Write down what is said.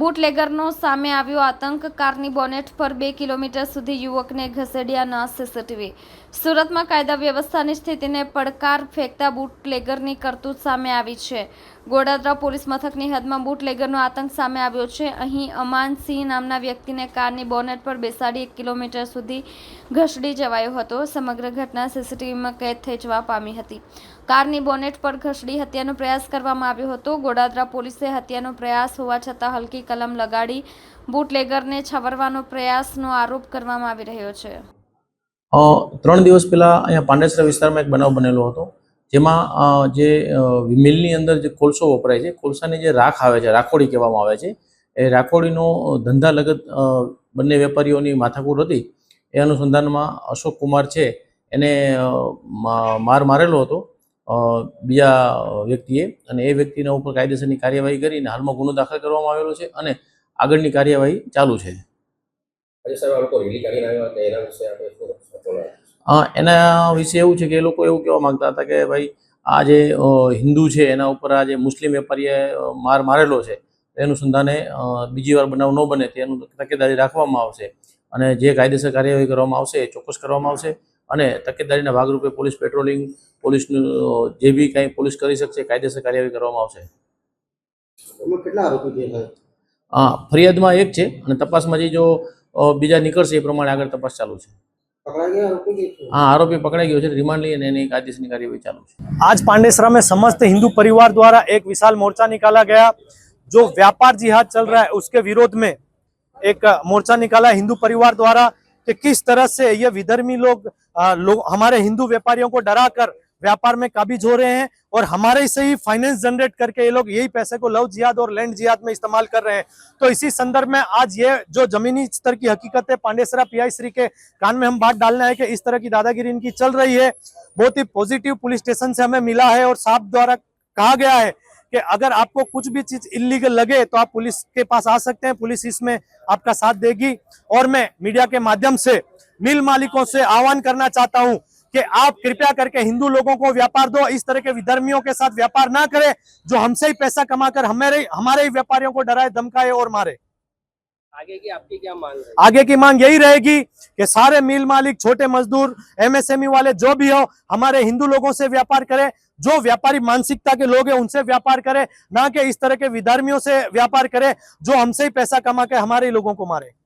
બુટલેગરનો સામે આવ્યો આતંક. કારની બોનેટ પર બે કિલોમીટર સુધી યુવકને ઘસેડ્યા ન સીસીટીવી. સુરતમાં કાયદા વ્યવસ્થાની સ્થિતિને પડકાર ફેંકતા બુટલેગરની કરતૂત સામે આવી છે. ગોડાદરા પોલીસ મથકની હદમાં બુટલેગરનો આતંક સામે આવ્યો છે. અહીં અમાનસિંહ નામના વ્યક્તિને કારની બોનેટ પર બેસાડી એક કિલોમીટર સુધી ઘસડી જવાયો હતો. સમગ્ર ઘટના સીસીટીવીમાં કેદ થઈ જવા પામી હતી. કારની બોનેટ પર ઘસડી હત્યાનો પ્રયાસ કરવામાં આવ્યો હતો. ગોડાદરા પોલીસે હત્યાનો પ્રયાસ હોવા છતાં હલકી કલમ લગાડી બુટલેગરને છાવરવાનો પ્રયાસનો આરોપ કરવામાં આવી રહ્યો છે. ત્રણ દિવસ પહેલાં અહીંયા પાંડેસરા વિસ્તારમાં એક બનાવ બનેલો હતો, જેમાં જે મિલની અંદર જે કોલસો વપરાય છે, કોલસાની જે રાખ આવે છે, રાખોડી કહેવામાં આવે છે, એ રાખોડીનો ધંધા લગત બંને વેપારીઓની માથાકૂટ હતી. એ અનુસંધાનમાં અશોક કુમાર છે, એને માર મારેલો હતો. બીજા વ્યક્તિએ અને એ વ્યક્તિના ઉપર કાયદેસરની કાર્યવાહી કરીને હાલમાં ગુનો દાખલ કરવામાં આવેલો છે અને આગળની કાર્યવાહી ચાલુ છે. એના વિશે એવું છે કે એ લોકો એવું કહેવા માંગતા હતા કે ભાઈ આ જે હિન્દુ છે એના ઉપર આ જે મુસ્લિમ વેપારીએ માર મારેલો છે એનું સંધાને બીજી વાર બનાવ ન બને તેનું તકેદારી રાખવામાં આવશે અને જે કાયદેસર કાર્યવાહી કરવામાં આવશે એ ચોક્કસ કરવામાં આવશે. અને તકેદારીના ભાગરૂપે પોલીસ પેટ્રોલિંગ પોલીસનું અ, જે બી કાંઈ પોલીસ કરી શકશે કાયદેસર કાર્યવાહી કરવામાં આવશે એમાં કેટલા આરોપી જે છે હા ફરિયાદમાં એક છે અને તપાસમાં જે જો અ, બીજા નીકળશે એ પ્રમાણે આગળ તપાસ ચાલુ છે પકડાઈ ગયા આરોપી કે શું? હા આરોપી પકડાઈ ગયો છે રિમાન્ડ લઈ અને એની કાયદેસરની કાર્યવાહી ચાલુ છે आज पांडेसरा में समस्त हिंदू परिवार द्वारा एक विशाल मोर्चा निकाला गया जो व्यापार जिहाद चल रहा है उसके विरोध में एक मोर्चा निकाला हिंदू परिवार द्वारा कि किस तरह से ये विधर्मी लोग लोग, हमारे हिंदू व्यापारियों को डराकर व्यापार में काबिज हो रहे हैं और हमारे से ही फाइनेंस जनरेट करके ये लोग यही पैसे को लव जिहाद और लैंड जिहाद में इस्तेमाल कर रहे हैं। तो इसी संदर्भ में आज ये जो जमीनी स्तर की हकीकत है, पांडेसरा पीआई श्री के कान में हम बात डालना है कि इस तरह की दादागिरी इनकी चल रही है। बहुत ही पॉजिटिव पुलिस स्टेशन से हमें मिला है और साहब द्वारा कहा गया है कि अगर आपको कुछ भी चीज़ इलीगल लगे तो आप पुलिस के पास आ सकते हैं। पुलिस इसमें आपका साथ देगी। और मैं मीडिया के माध्यम से मिल मालिकों से आह्वान करना चाहता हूँ कि आप कृपया करके हिंदू लोगों को व्यापार दो, इस तरह के विधर्मियों के साथ व्यापार ना करें, जो हमसे ही पैसा कमाकर हमारे हमारे ही व्यापारियों को डराए, धमकाए और मारे। आगे की आपकी क्या मांग है आगे की मांग यही रहेगी कि सारे मिल मालिक छोटे मजदूर एमएसएमई वाले जो भी हो हमारे हिंदू लोगों से व्यापार करें जो व्यापारी मानसिकता के लोग हैं उनसे व्यापार करें ना कि इस तरह के विधर्मियों से व्यापार करें जो हमसे ही पैसा कमा के हमारे ही लोगों को मारे